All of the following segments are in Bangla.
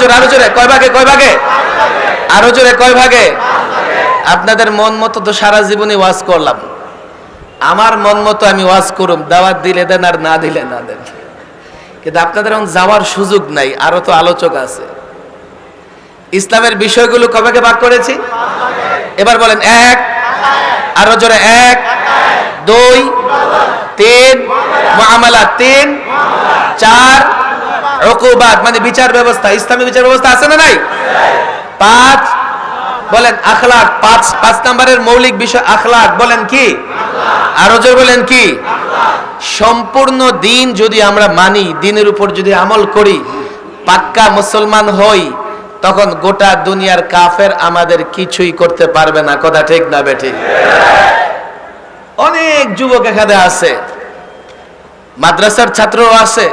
জোরে, আরও জোরে, কয় ভাগে কয় ভাগে? আরও জোরে, কয় ভাগে? আপনাদের মন মতো তো সারা জীবনে ওয়াজ করলাম। আমার মন মতো আমি ওয়াজ করুম, দাওয়াত দিলে দেন আর না দিলে না দেন। কিন্তু আপনাদের এখন যাওয়ার সুযোগ নাই, আরও তো আলোচক আছে। ইসলামের বিষয়গুলো কবেকে ভাগ করেছি? এবার বলেন, এক, আরও জোরে, এক, দুই, তিন, মুআমালা, তিন, চার রকুবাত মানে বিচার ব্যবস্থা, ইসলামী বিচার ব্যবস্থা আছে না নাই? পাঁচ, বলেন আখলাক, পাঁচ পাঁচ নম্বরের মৌলিক বিষয় আখলাক, বলেন কি? আরও জোর বলেন কি? সম্পূর্ণ দিন যদি আমরা মানি, দিনের উপর যদি আমল করি, পাক্কা মুসলমান হই, তখন গোটা দুনিয়ার কাফের আমাদের কিছুই করতে পারবে না। কথা ঠিক না বেঠিক অনেক যুবক এখানে আছে, মাদ্রাসার ছাত্রও আছে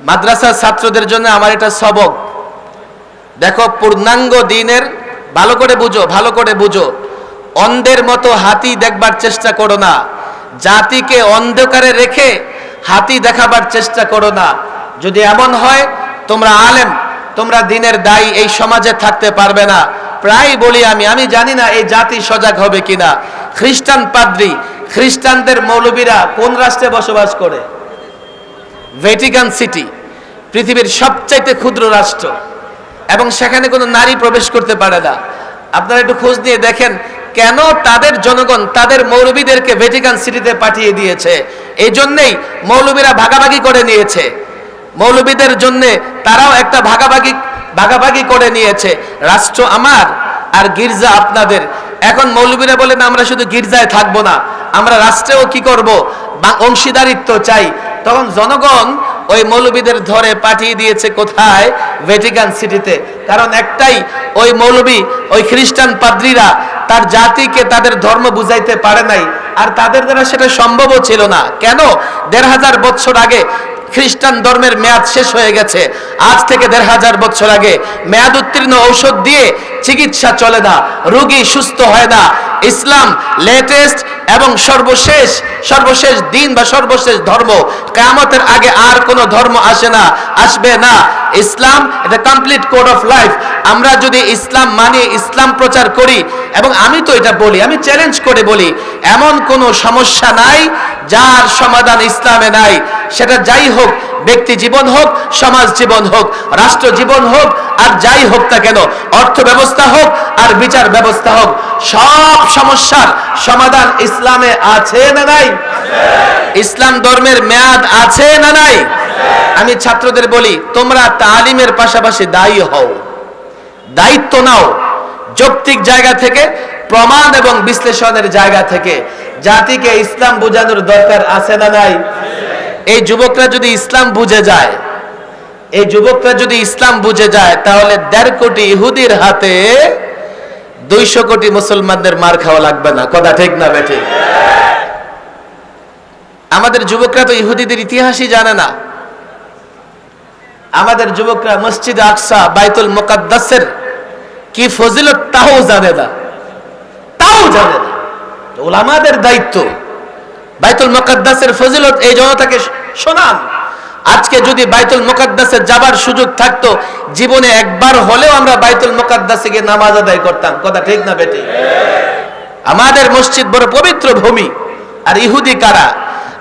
মাদ্রাসার ছাত্রদের জন্য আমার এটা সবক। দেখো, পূর্ণাঙ্গ দিনের ভালো করে বুঝো, ভালো করে বুঝো। অন্ধের মতো হাতি দেখবার চেষ্টা করো না। জাতিকে অন্ধকারে রেখে হাতি দেখাবার চেষ্টা করো না। যদি এমন হয়, তোমরা আলেম, তোমরা দিনের দায়ী, এই সমাজে থাকতে পারবে না। প্রায় বলি আমি আমি জানি না এই জাতি সজাগ হবে কিনা। খ্রিস্টান পাদ্রী, খ্রিস্টানদের মৌলবীরা কোন রাষ্ট্রে বসবাস করে? Vatican city. পৃথিবীর সবচাইতে ক্ষুদ্র রাষ্ট্র। এবং সেখানে কোনো নারী প্রবেশ করতে পারে না। আপনারা একটু খোঁজ নিয়ে দেখেন কেন তাদের জনগণ তাদের মৌলবীদেরকে ভ্যাটিকান সিটিতে পাঠিয়ে দিয়েছে। এই জন্যেই মৌলবীরা ভাগাভাগি করে নিয়েছে। মৌলবীদের জন্য তারাও একটা ভাগাভাগি ভাগাভাগি করে নিয়েছে। রাষ্ট্র আমার আর গির্জা আপনাদের। এখন মৌলবীরা বলেন, আমরা শুধু গির্জায় থাকব না। আমরা রাষ্ট্রেও কি করব? অংশীদারিত্ব চাই। তখন জনগণ ওই মৌলবীদের ধরে পাঠিয়ে দিয়েছে কোথায়? ভ্যাটিকান সিটিতে কারণ একটাই, ওই মৌলবী, ওই খ্রিস্টান পাদ্রীরা তার জাতিকে তাদের ধর্ম বুঝাইতে পারে নাই। আর তাদের দ্বারা সেটা সম্ভবও ছিল না। কেন? দেড় হাজার বছর আগে খ্রিস্টান ধর্মের মেয়াদ শেষ হয়ে গেছে। আজ থেকে দেড় হাজার বছর আগে মেয়াদ উত্তীর্ণ ঔষধ দিয়ে চিকিৎসা চলে না। রোগী সুস্থ হয় না। ইসলাম লেটেস্ট এবং সর্বশেষ সর্বশেষ দিন বা সর্বশেষ ধর্ম, কেয়ামতের আগে আর কোনো ধর্ম আসে না, আসবে না। ইসলাম, এটা কমপ্লিট কোড অফ লাইফ আমরা যদি ইসলাম মানি, ইসলাম প্রচার করি, এবং আমি তো এটা বলি, আমি চ্যালেঞ্জ করে বলি, এমন কোনো সমস্যা নাই যার সমাধান ইসলামে নাই, সেটা যাই হোক, ব্যক্তি জীবন হোক, সমাজ জীবন হোক, রাষ্ট্র জীবন হোক, আর যাই হোক না কেন অর্থ ব্যবস্থা হোক, আর বিচার ব্যবস্থা হোক, সব সমস্যার সমাধান ইসলামে আছে না নাই? ইসলাম ধর্মের মেয়াদ আছে না নাই? আমি ছাত্রদের বলি, তোমরা তালিমের পাশাপাশি দায়ী হও, দায়িত্ব নাও, যৌক্তিক জায়গা থেকে প্রমাণ এবং বিশ্লেষণের জায়গা থেকে জাতিকে ইসলাম বোঝানোর দরকার আছে না নাই? এই যুবকরা যদি ইসলাম বুঝে যায়, এই যুবকরা যদি ইসলাম বুঝে যায়, তাহলে দেড় কোটি ইহুদির হাতে দুইশো কোটি মুসলমানদের মার খাওয়া লাগবে না। কথা ঠিক না বেঠিক আমাদের যুবকরা তো ইহুদিদের ইতিহাসই জানে না। আমাদের যুবকরা মসজিদ আকসা, বাইতুল মোকাদ্দাসের কি ফজিলত তাও জানে না। তাও জানে না। ওলামাদের দায়িত্ব, বাইতুল মোকাদ্দাসের ফজিলত এই জনতাকে শোনান। আজকে যদি বাইতুল মোকাদ্দাসে যাবার সুযোগ থাকতো, জীবনে একবার হলেও আমরা বাইতুল মোকাদ্দাসে গিয়ে নামাজ আদায় করতাম। কথা ঠিক না বেটি? আমাদের মসজিদ বড় পবিত্র ভূমি। আর ইহুদি কারা?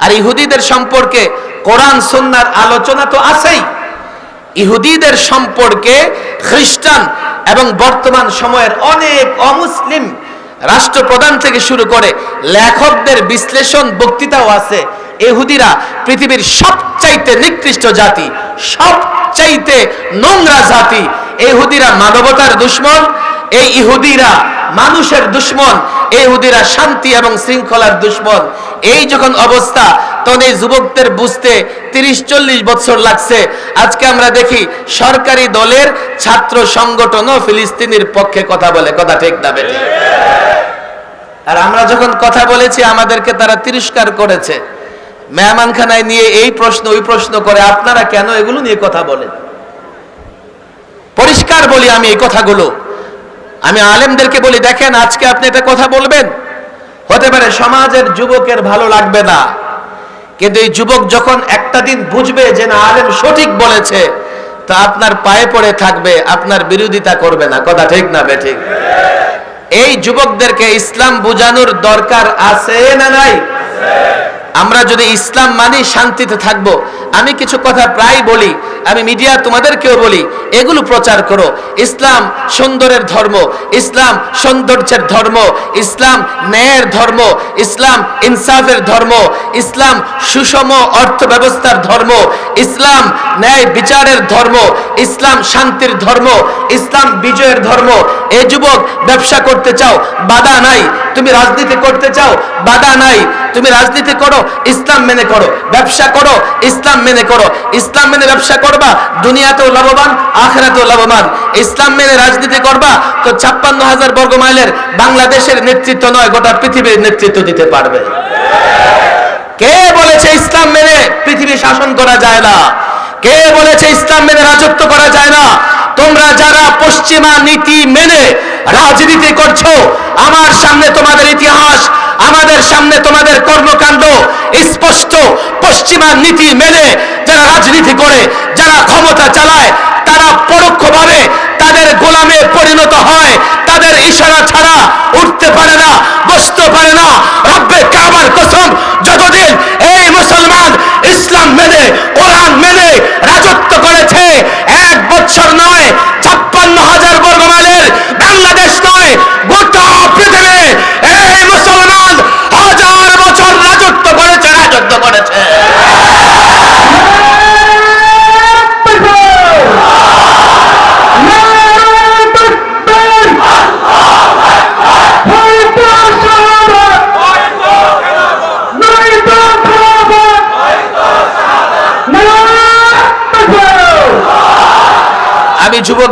আর ইহুদিদের সম্পর্কে কোরআন সন্ন্যার আলোচনা তো আছেই। ইহুদিদের সম্পর্কে খ্রিস্টান এবং বর্তমান সময়ের অনেক অমুসলিম রাষ্ট্রপ্রধান থেকে শুরু করে লেখকদের বিশ্লেষণ বক্তৃতাও আছে। এহুদিরা পৃথিবীর সবচাইতে নিকৃষ্ট জাতি, সবচাইতে নোংরা জাতি। এহুদিরা মানবতার দুশ্মন, এই ইহুদিরা মানুষের দুশ্মন। এই শান্তি এবং শৃঙ্খলার দুশ্মন। এই যখন অবস্থা, তখন এই যুবকদের বুঝতে তিরিশ চল্লিশ বছর লাগছে। আজকে আমরা দেখি সরকারি দলের ছাত্র সংগঠনও ফিলিস্তিনির পক্ষে কথা বলে। কথা ঠিক না আর আমরা যখন কথা বলেছি, আমাদেরকে তারা তিরস্কার করেছে। মেহমানখানায় নিয়ে এই প্রশ্ন, ওই প্রশ্ন করে, আপনারা কেন এগুলো নিয়ে কথা বলেন? পরিষ্কার বলি আমি এই কথাগুলো। আমি আলেমদেরকে বলি, দেখেন আজকে আপনি এটা কথা বলবেন। হতে পারে সমাজের যুবকের ভালো লাগবে না, কিন্তু এই যুবক যখন একটা দিন বুঝবে যে না, আলেম সঠিক বলেছে, তা আপনার পায়ে পড়ে থাকবে, আপনার বিরোধিতা করবে না। কথা ঠিক না বে ঠিক? এই যুবকদেরকে ইসলাম বোঝানোর দরকার আছে না নাই? আমরা যদি ইসলাম মানি, শান্তিতে থাকব। আমি কিছু কথা প্রায় বলি, আমি মিডিয়া তোমাদেরকেও বলি, এগুলো প্রচার করো। ইসলাম সুন্দরের ধর্ম, ইসলাম সৌন্দর্যের ধর্ম, ইসলাম ন্যায়ের ধর্ম, ইসলাম ইনসাফের ধর্ম, ইসলাম সুষম অর্থ ব্যবস্থার ধর্ম, ইসলাম ন্যায় বিচারের ধর্ম, ইসলাম শান্তির ধর্ম, ইসলাম বিজয়ের ধর্ম। এ যুবক, ব্যবসা করতে চাও, বাধা নাই। তুমি রাজনীতি করতে চাও, বাধা নাই। তুমি রাজনীতি করো, ইসলাম মেনে করো। ব্যবসা করো, ইসলাম মেনে করো, ইসলাম মেনে ব্যবসা করবা, দুনিয়াতেও লাভবান, আখেরাতেও লাভবান। ইসলাম মেনে রাজনীতি করবা, তো ছাপ্পান্ন হাজার বর্গ মাইলের বাংলাদেশের নেতৃত্ব নয়, গোটা পৃথিবীর নেতৃত্ব দিতে পারবে। কে বলেছে ইসলাম মেনে পৃথিবী শাসন করা যায় না? কে বলেছে ইসলাম মেনে রাজত্ব করা যায় না? তোমরা যারা পশ্চিমা নীতি মেনে রাজনীতি করছ, আমার সামনে তোমাদের ইতিহাস আমাদের সামনে তোমাদের কর্মকাণ্ড স্পষ্ট পশ্চিমা নীতি মেনে যারা রাজনীতি করে, যারা ক্ষমতা চালায়, তারা পরোক্ষভাবে তাদের গোলামে পরিণত হয়। তাদের ইশারা ছাড়া উঠতে পারে না, বসতে পারে না। রব্বে কাবার কসম, যতদিন এই মুসলমান ইসলাম মেনে মেনে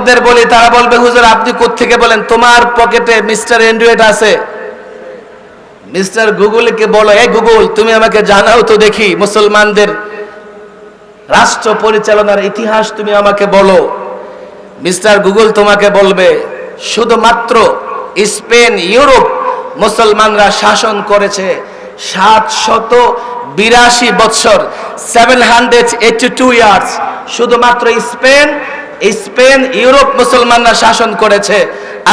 যুবকদের বলি, তারা বলবে, হুজুর, আপনি কোত্থেকে বলেন? তোমার পকেটে মিস্টার অ্যান্ড্রয়েড আছে? মিস্টার গুগলকে বলো এই গুগল, তুমি আমাকে জানাও তো দেখি, মুসলমানদের রাষ্ট্র পরিচালনার ইতিহাস তুমি আমাকে বলো। মিস্টার গুগল তোমাকে বলবে, শুধুমাত্র স্পেন, ইউরোপ মুসলমানরা শাসন করেছে সাত শত বিরাশি বৎসর seven hundred eighty two years শুধুমাত্র স্পেন স্পেন, ইউরোপ মুসলমানরা শাসন করেছে।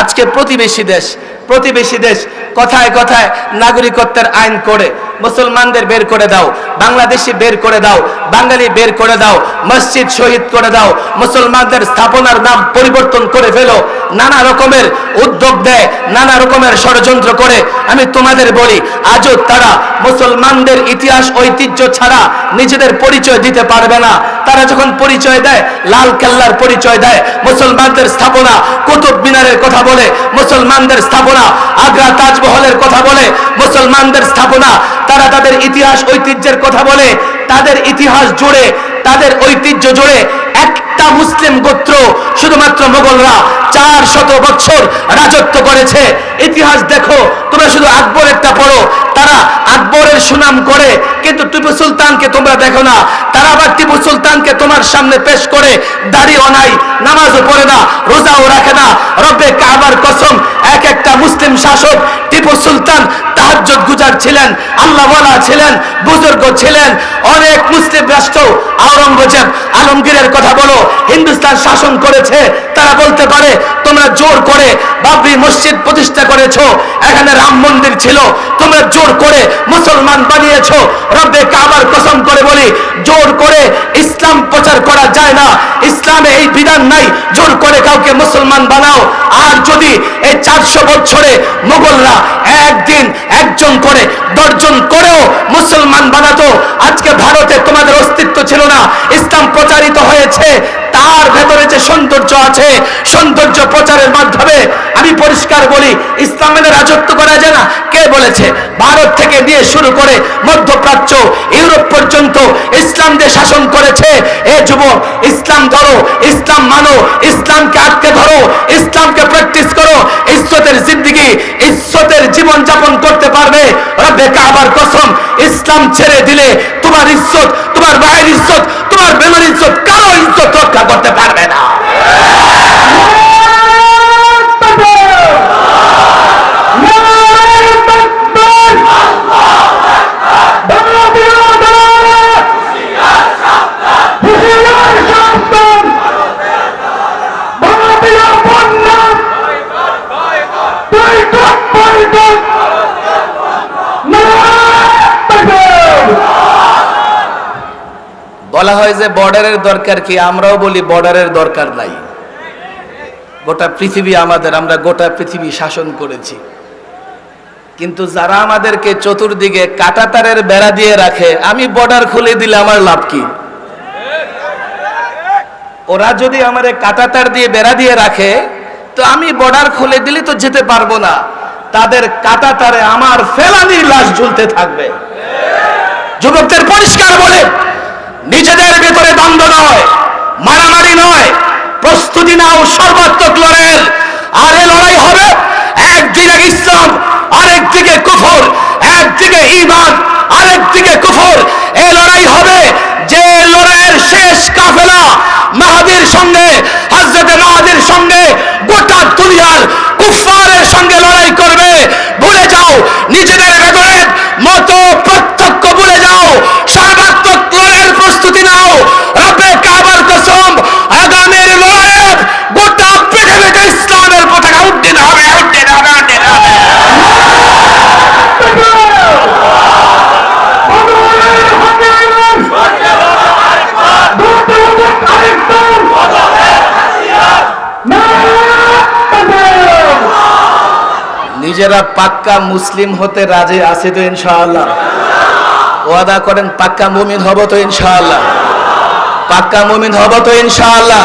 আজকে প্রতিবেশী দেশ প্রতিবেশী দেশ কথায় কথায় নাগরিকত্বের আইন করে, মুসলমানদের বের করে দাও, বাংলাদেশি বের করে দাও, বাঙালি বের করে দাও, মসজিদ শহীদ করে দাও, মুসলমানদের স্থাপনার নাম পরিবর্তন করে ফেলো। নানা রকমের উদ্যোগ দেয়, নানা রকমের ষড়যন্ত্র করে। আমি তোমাদের বলি, আজও তারা মুসলমানদের ইতিহাস, ঐতিহ্য ছাড়া নিজেদের পরিচয় দিতে পারবে না। তারা যখন পরিচয় দেয়, লাল কেল্লার পরিচয় দেয়, মুসলমানদের স্থাপনা, কুতুব মিনারের কথা বলে, মুসলমানদের স্থাপনা, আগ্রা তাজমহলের কথা বলে, মুসলমানদের স্থাপনা, তারা তাদের ইতিহাস, ঐতিহ্যের কথা বলে, তাদের ইতিহাস জুড়ে তাদের ঐতিহ্য জুড়ে একটা মুসলিম গোত্র শুধুমাত্র মোগলরা চার শত বছর রাজত্ব করেছে। ইতিহাস দেখো, তোমরা শুধু আকবর একটা পড়ো সুনাম করে, কিন্তু টিপু সুলতানকে তোমরা দেখো না। তারা আবার টিপু সুলতানকে তোমার সামনে পেশ করে দাড়িও নাই, নামাজও পড়ে না, রোজাও রাখে না। রব্বে কাবার কসম, এক একটা মুসলিম শাসক, টিপু সুলতান তাহাজ্জুদ গুজার ছিলেন, আল্লাহওয়ালা ছিলেন, বুজুর্গ ছিলেন, অনেক মুসলিম রাষ্ট্র, আওরঙ্গজেব আলমগীরের কথা বলো, হিন্দুস্তান শাসন করেছে, তারা বলতে পারে, তোমরা জোর করে বাবরি মসজিদ প্রতিষ্ঠা করেছ, এখানে রাম মন্দির ছিল, তোমরা জোর করে মুসলমান বানিয়েছো, রব্বে কাবার কসম করে বলি, জোর করে ইসলাম প্রচার করা যায় না, ইসলামে এই বিধান নাই, জোর করে কাউকে মুসলমান বানাও, আর যদি এই চারশো বছরে মোগলরা একদিন একজন করে, দশজন করেও মুসলমান বানাতো। আজকে ভারতে তোমাদের অস্তিত্ব ছিল না। ইসলাম প্রচারিত হয়েছে। তার ভেতরে যে সৌন্দর্য আছে, সৌন্দর্য প্রচারের মাধ্যমে আমি পরিষ্কার বলি, ইসলামের রাজত্ব করা যায় না। কে বলেছে? ভারত থেকে দিয়ে শুরু করে মধ্যপ্রাচ্য, ইউরোপ পর্যন্ত ইসলাম যে শাসন করেছে। এ যুবক, ইসলাম ধরো, ইসলাম মানো, ইসলামকে আটকে ধরো, ইসলামকে প্র্যাকটিস করো। ইজ্জতের জিন্দিগি, ইজ্জতের জীবন যাপন করতে পারবে? রব্বে কাবার কসম, ইসলাম ছেড়ে দিলে তোমার ইজ্জত, তোমার ভাইয়ের ইজ্জত, তোমার বেমার ইজ্জত কারও ইজ্জত রক্ষা করতে পারবে না। বলা হয় যে বর্ডারের দরকার কি? আমরাও বলি বর্ডারের দরকার নাই। গোটা পৃথিবী আমাদের, আমরা গোটা পৃথিবী শাসন করেছি। কিন্তু যারা আমাদেরকে চতুর্দিকে কাটাতারের বেড়া দিয়ে রাখে, আমি বর্ডার খুলে দিলে আমার লাভ কি? ওরা যদি আমারে কাটাতার দিয়ে বেড়া দিয়ে রাখে, তো আমি বর্ডার খুলে দিলে তো যেতে পারব না। তাদের কাটাতারে আমার ফেলানির লাশ ঝুলতে থাকবে। যুবকদের পরিষ্কার বলে। নিজেদের ভেতরে দ্বন্দ্ব নয়, মারামারি নয়, প্রস্তুতি নাও সর্বাত্মক লড়াইয়ের। আর এ লড়াই হবে একদিকে ইসলাম, আরেকদিকে কুফর, একদিকে ইমান আরেকদিকে কুফর। এ লড়াই হবে যে লড়াইয়ের শেষ কাফেলা মাহাদির সঙ্গে নিজেরা পাক্কা মুসলিম হতে রাজি আছে তো ইনশাআল্লাহ। ওয়াদা করেন, পাক্কা মুমিন হব তো ইনশাআল্লাহ। পাক্কা মুমিন হব তো ইনশাআল্লাহ।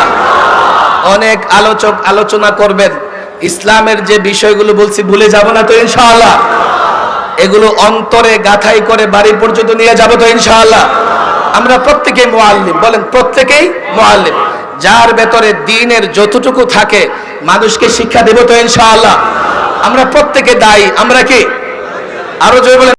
অনেক আলোচক আলোচনা করবেন, ইসলামের যে বিষয়গুলো বলছি ভুলে যাব না তো ইনশাআল্লাহ। এগুলো অন্তরে গাথাই করে বাড়ি পর্যন্ত নিয়ে যাব তো ইনশাআল্লাহ। আমরা প্রত্যেকেই মোয়াল্লিম বলেন প্রত্যেকেই মোয়াল্লিম যার ভেতরে দিনের যতটুকু থাকে, মানুষকে শিক্ষা দেব তো ইনশাআল্লাহ। আমরা প্রত্যেকে দায়ী আমরা কি? আরও জয় বলেন।